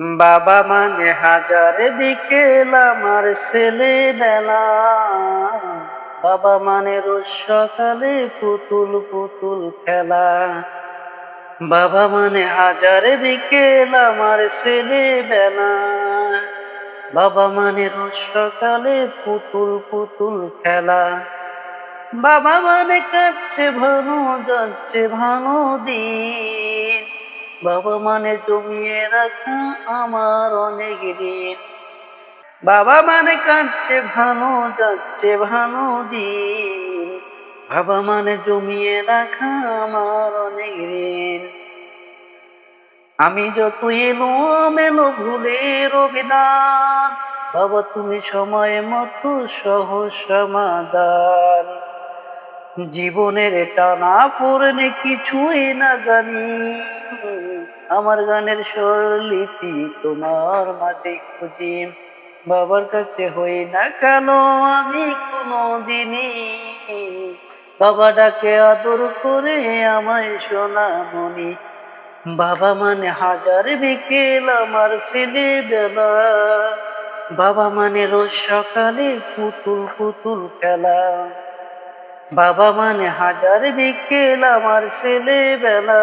বাবা মানে হাজার বিকেল আমার ছেলে বেলা বাবা মানে রোজ সকালে পুতুল পুতুল খেলা। বাবা মানে হাজার বিকেল আমার ছেলে বেলা বাবা মানে রোজ সকালে পুতুল পুতুল খেলা। বাবা মানে কাটছে ভালো যাচ্ছে ভালো দিন বাবা মানে জমিয়ে রাখা আমার অনেক ঋণ বাবা মানে কাটছে ভালো, যাচ্ছে ভালো দিন। বাবা মানে জমিয়ে রাখা আমার অনেক ঋণ আমি যত এলো মেলো ভুলের অভিধান বাবা তুমি সময় মতো সহজ সমাধান। জীবনের টানা পড়নে কিছুই না জানি। আমার গানের স্বরলিপি তোমার মাঝে খুঁজি। বাবার কাছে হই না কেন আমি কোনো দিনই বাবা ডাকে আদর করে আমায় সোনা মনি। বাবা মানে হাজার বিকেল আমার ছেলেবেলা। বাবা মানে রোজ সকালে পুতুল পুতুল খেলা। বাবা মানে হাজার বিকেল আমার ছেলেবেলা।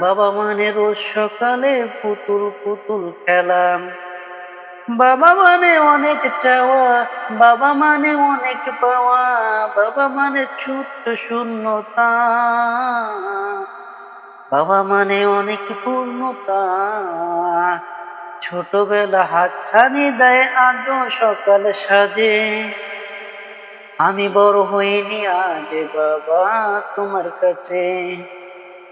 বাবা মানে রোজ সকালে পুতুল পুতুল খেলাম বাবা মানে অনেক চাওয়া, বাবা মানে অনেক পাওয়া, বাবা মানে ছোট্ট শূন্যতা। বাবা মানে অনেক পূর্ণতা। ছোটবেলা হাত ছানি দেয়, আজও সকাল সাজে। আমি বড় হইনি আজ, বাবা তোমার কাছে।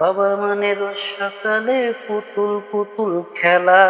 বাবা মানে রোজ সকালে পুতুল পুতুল খেলা।